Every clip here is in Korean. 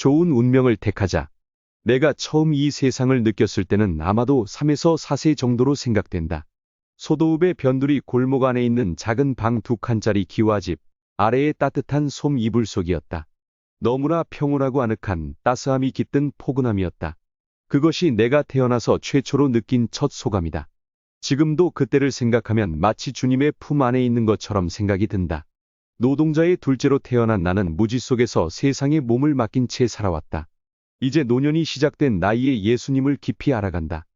좋은 운명을 택하자. 내가 처음 이 세상을 느꼈을 때는 아마도 3에서 4세 정도로 생각된다. 소도읍의 변두리 골목 안에 있는 작은 방 두 칸짜리 기와집, 아래에 따뜻한 솜 이불 속이었다. 너무나 평온하고 아늑한 따스함이 깃든 포근함이었다. 그것이 내가 태어나서 최초로 느낀 첫 소감이다. 지금도 그때를 생각하면 마치 주님의 품 안에 있는 것처럼 생각이 든다. 노동자의 둘째로 태어난 나는 무지 속에서 세상에 몸을 맡긴 채 살아왔다. 이제 노년이 시작된 나이에 예수님을 깊이 알아간다.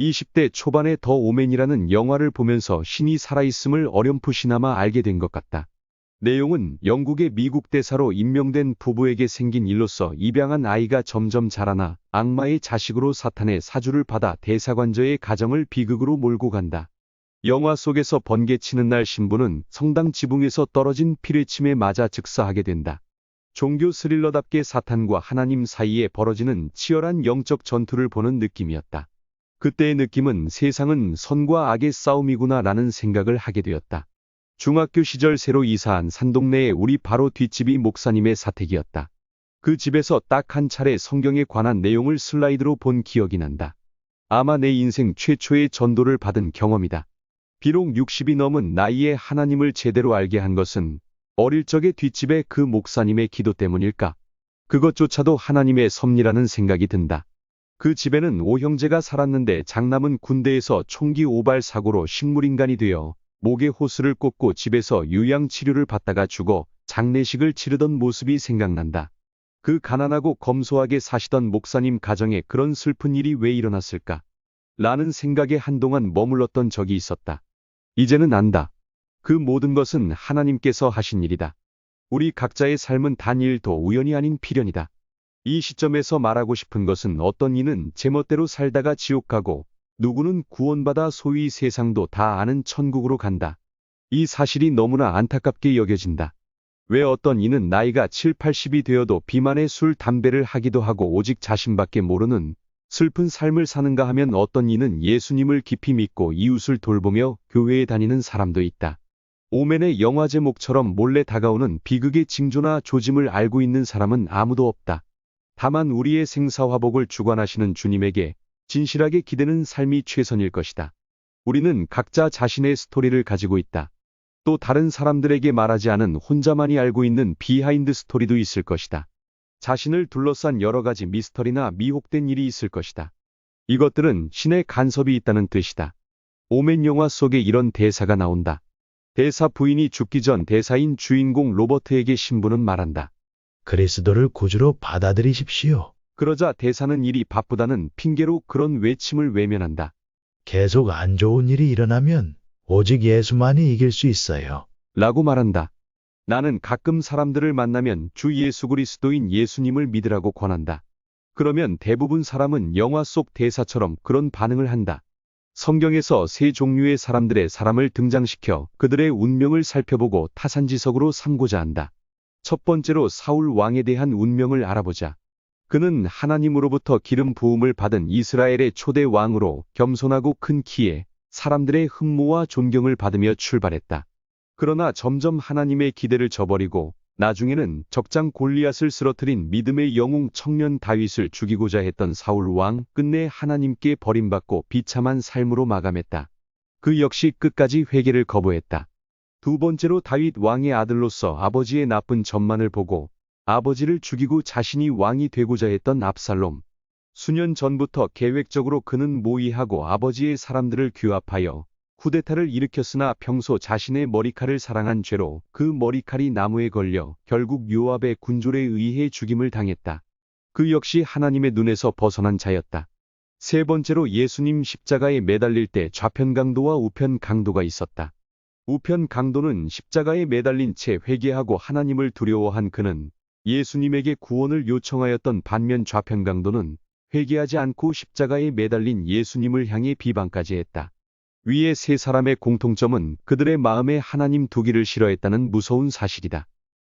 20대 초반에 더 오맨이라는 영화를 보면서 신이 살아있음을 어렴풋이나마 알게 된 것 같다. 내용은 영국의 미국 대사로 임명된 부부에게 생긴 일로서 입양한 아이가 점점 자라나 악마의 자식으로 사탄의 사주를 받아 대사관저의 가정을 비극으로 몰고 간다. 영화 속에서 번개치는 날 신부는 성당 지붕에서 떨어진 피뢰침에 맞아 즉사하게 된다. 종교 스릴러답게 사탄과 하나님 사이에 벌어지는 치열한 영적 전투를 보는 느낌이었다. 그때의 느낌은 세상은 선과 악의 싸움이구나 라는 생각을 하게 되었다. 중학교 시절 새로 이사한 산동네에 우리 바로 뒷집이 목사님의 사택이었다. 그 집에서 딱 한 차례 성경에 관한 내용을 슬라이드로 본 기억이 난다. 아마 내 인생 최초의 전도를 받은 경험이다. 비록 60이 넘은 나이에 하나님을 제대로 알게 한 것은 어릴 적의 뒷집의 그 목사님의 기도 때문일까? 그것조차도 하나님의 섭리라는 생각이 든다. 그 집에는 오형제가 살았는데 장남은 군대에서 총기 오발 사고로 식물인간이 되어 목에 호스를 꽂고 집에서 유양치료를 받다가 죽어 장례식을 치르던 모습이 생각난다. 그 가난하고 검소하게 사시던 목사님 가정에 그런 슬픈 일이 왜 일어났을까? 라는 생각에 한동안 머물렀던 적이 있었다. 이제는 안다. 그 모든 것은 하나님께서 하신 일이다. 우리 각자의 삶은 단일도 우연이 아닌 필연이다. 이 시점에서 말하고 싶은 것은 어떤 이는 제멋대로 살다가 지옥 가고 누구는 구원받아 소위 세상도 다 아는 천국으로 간다. 이 사실이 너무나 안타깝게 여겨진다. 왜 어떤 이는 나이가 7, 80이 되어도 비만의 술, 담배를 하기도 하고 오직 자신밖에 모르는 슬픈 삶을 사는가 하면 어떤 이는 예수님을 깊이 믿고 이웃을 돌보며 교회에 다니는 사람도 있다. 오맨의 영화 제목처럼 몰래 다가오는 비극의 징조나 조짐을 알고 있는 사람은 아무도 없다. 다만 우리의 생사화복을 주관하시는 주님에게 진실하게 기대는 삶이 최선일 것이다. 우리는 각자 자신의 스토리를 가지고 있다. 또 다른 사람들에게 말하지 않은 혼자만이 알고 있는 비하인드 스토리도 있을 것이다. 자신을 둘러싼 여러 가지 미스터리나 미혹된 일이 있을 것이다. 이것들은 신의 간섭이 있다는 뜻이다. 오맨 영화 속에 이런 대사가 나온다. 대사 부인이 죽기 전 대사인 주인공 로버트에게 신부는 말한다. 그리스도를 구주로 받아들이십시오. 그러자 대사는 일이 바쁘다는 핑계로 그런 외침을 외면한다. 계속 안 좋은 일이 일어나면 오직 예수만이 이길 수 있어요. 라고 말한다. 나는 가끔 사람들을 만나면 주 예수 그리스도인 예수님을 믿으라고 권한다. 그러면 대부분 사람은 영화 속 대사처럼 그런 반응을 한다. 성경에서 세 종류의 사람들의 사람을 등장시켜 그들의 운명을 살펴보고 타산지석으로 삼고자 한다. 첫 번째로 사울 왕에 대한 운명을 알아보자. 그는 하나님으로부터 기름 부음을 받은 이스라엘의 초대 왕으로 겸손하고 큰 키에 사람들의 흠모와 존경을 받으며 출발했다. 그러나 점점 하나님의 기대를 저버리고 나중에는 적장 골리앗을 쓰러뜨린 믿음의 영웅 청년 다윗을 죽이고자 했던 사울 왕 끝내 하나님께 버림받고 비참한 삶으로 마감했다. 그 역시 끝까지 회개를 거부했다. 두 번째로 다윗 왕의 아들로서 아버지의 나쁜 점만을 보고 아버지를 죽이고 자신이 왕이 되고자 했던 압살롬. 수년 전부터 계획적으로 그는 모의하고 아버지의 사람들을 규합하여 쿠데타를 일으켰으나 평소 자신의 머리칼을 사랑한 죄로 그 머리칼이 나무에 걸려 결국 요압의 군졸에 의해 죽임을 당했다. 그 역시 하나님의 눈에서 벗어난 자였다. 세 번째로 예수님 십자가에 매달릴 때 좌편 강도와 우편 강도가 있었다. 우편 강도는 십자가에 매달린 채 회개하고 하나님을 두려워한 그는 예수님에게 구원을 요청하였던 반면 좌편 강도는 회개하지 않고 십자가에 매달린 예수님을 향해 비방까지 했다. 위의 세 사람의 공통점은 그들의 마음에 하나님 두기를 싫어했다는 무서운 사실이다.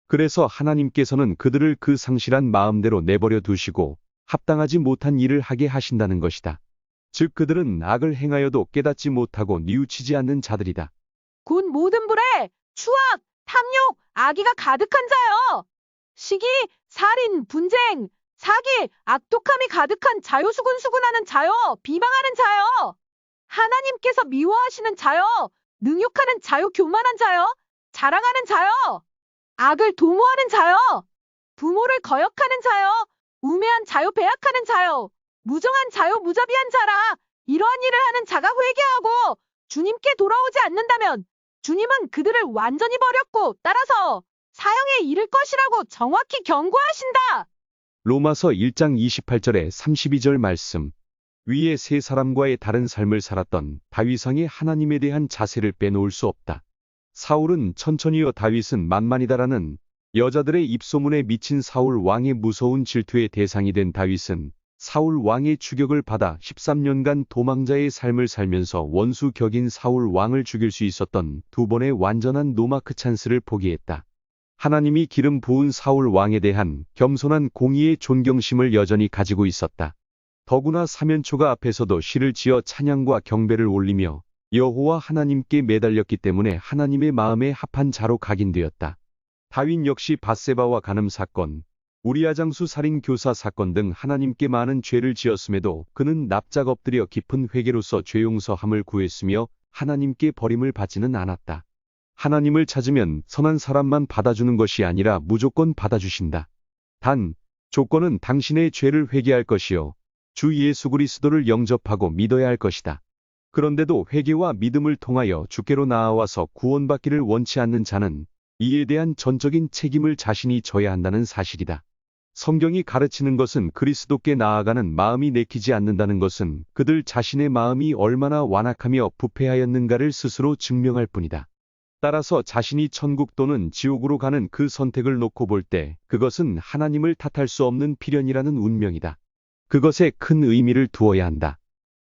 그래서 하나님께서는 그들을 그 상실한 마음대로 내버려 두시고 합당하지 못한 일을 하게 하신다는 것이다. 즉 그들은 악을 행하여도 깨닫지 못하고 뉘우치지 않는 자들이다. 곧 모든 불에 추악, 탐욕, 악의가 가득한 자여. 시기, 살인, 분쟁, 사기, 악독함이 가득한 자요, 수군수군하는 자요, 비방하는 자요. 하나님께서 미워하시는 자요, 능욕하는 자요, 교만한 자요, 자랑하는 자요, 악을 도모하는 자요, 부모를 거역하는 자요, 우매한 자요, 배약하는 자요, 무정한 자요, 무자비한 자라. 이러한 일을 하는 자가 회개하고 주님께 돌아오지 않는다면 주님은 그들을 완전히 버렸고 따라서 사형에 이를 것이라고 정확히 경고하신다. 로마서 1장 28절에 32절 말씀. 위에 세 사람과의 다른 삶을 살았던 다윗왕의 하나님에 대한 자세를 빼놓을 수 없다. 사울은 천천히여 다윗은 만만이다라는 여자들의 입소문에 미친 사울 왕의 무서운 질투의 대상이 된 다윗은 사울 왕의 추격을 받아 13년간 도망자의 삶을 살면서 원수 격인 사울 왕을 죽일 수 있었던 두 번의 완전한 노마크 찬스를 포기했다. 하나님이 기름 부은 사울 왕에 대한 겸손한 공의의 존경심을 여전히 가지고 있었다. 더구나 사면초가 앞에서도 시를 지어 찬양과 경배를 올리며 여호와 하나님께 매달렸기 때문에 하나님의 마음에 합한 자로 각인되었다. 다윈 역시 바세바와 간음 사건, 우리아 장수 살인 교사 사건 등 하나님께 많은 죄를 지었음에도 그는 납작 엎드려 깊은 회개로서 죄 용서함을 구했으며 하나님께 버림을 받지는 않았다. 하나님을 찾으면 선한 사람만 받아주는 것이 아니라 무조건 받아주신다. 단, 조건은 당신의 죄를 회개할 것이요. 주 예수 그리스도를 영접하고 믿어야 할 것이다. 그런데도 회개와 믿음을 통하여 주께로 나아와서 구원받기를 원치 않는 자는 이에 대한 전적인 책임을 자신이 져야 한다는 사실이다. 성경이 가르치는 것은 그리스도께 나아가는 마음이 내키지 않는다는 것은 그들 자신의 마음이 얼마나 완악하며 부패하였는가를 스스로 증명할 뿐이다. 따라서 자신이 천국 또는 지옥으로 가는 그 선택을 놓고 볼 때 그것은 하나님을 탓할 수 없는 필연이라는 운명이다. 그것에 큰 의미를 두어야 한다.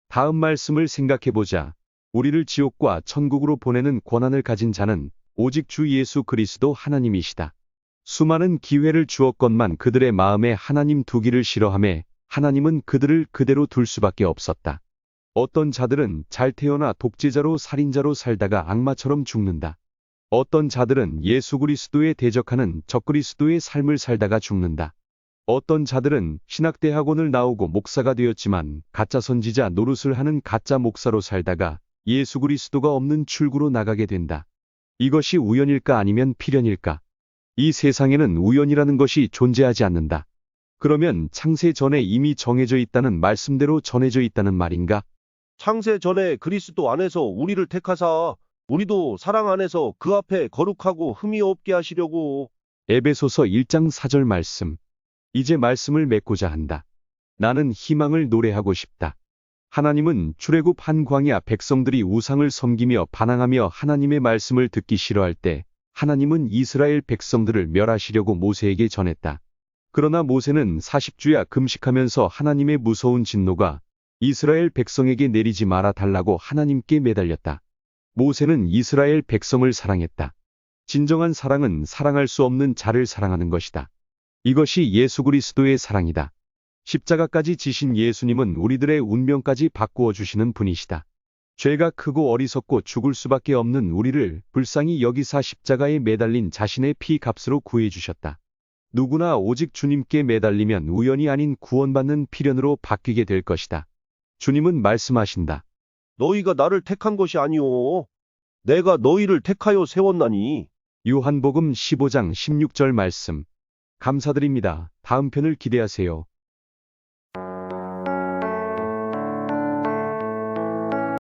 다음 말씀을 생각해 보자. 우리를 지옥과 천국으로 보내는 권한을 가진 자는 오직 주 예수 그리스도 하나님이시다. 수많은 기회를 주었건만 그들의 마음에 하나님 두기를 싫어함에 하나님은 그들을 그대로 둘 수밖에 없었다. 어떤 자들은 잘 태어나 독재자로 살인자로 살다가 악마처럼 죽는다. 어떤 자들은 예수 그리스도에 대적하는 적그리스도의 삶을 살다가 죽는다. 어떤 자들은 신학대 학원을 나오고 목사가 되었지만 가짜 선지자 노릇을 하는 가짜 목사로 살다가 예수 그리스도가 없는 출구로 나가게 된다. 이것이 우연일까 아니면 필연일까? 이 세상에는 우연이라는 것이 존재하지 않는다. 그러면 창세 전에 이미 정해져 있다는 말씀대로 전해져 있다는 말인가? 창세 전에 그리스도 안에서 우리를 택하사 우리도 사랑 안에서 그 앞에 거룩하고 흠이 없게 하시려고 에베소서 1장 4절 말씀. 이제 말씀을 맺고자 한다. 나는 희망을 노래하고 싶다. 하나님은 출애굽 한 광야 백성들이 우상을 섬기며 반항하며 하나님의 말씀을 듣기 싫어할 때 하나님은 이스라엘 백성들을 멸하시려고 모세에게 전했다. 그러나 모세는 40주야 금식하면서 하나님의 무서운 진노가 이스라엘 백성에게 내리지 말아 달라고 하나님께 매달렸다. 모세는 이스라엘 백성을 사랑했다. 진정한 사랑은 사랑할 수 없는 자를 사랑하는 것이다. 이것이 예수 그리스도의 사랑이다. 십자가까지 지신 예수님은 우리들의 운명까지 바꾸어 주시는 분이시다. 죄가 크고 어리석고 죽을 수밖에 없는 우리를 불쌍히 여기사 십자가에 매달린 자신의 피 값으로 구해 주셨다. 누구나 오직 주님께 매달리면 우연이 아닌 구원받는 필연으로 바뀌게 될 것이다. 주님은 말씀하신다. 너희가 나를 택한 것이 아니오 내가 너희를 택하여 세웠나니 요한복음 15장 16절 말씀. 감사드립니다. 다음 편을 기대하세요.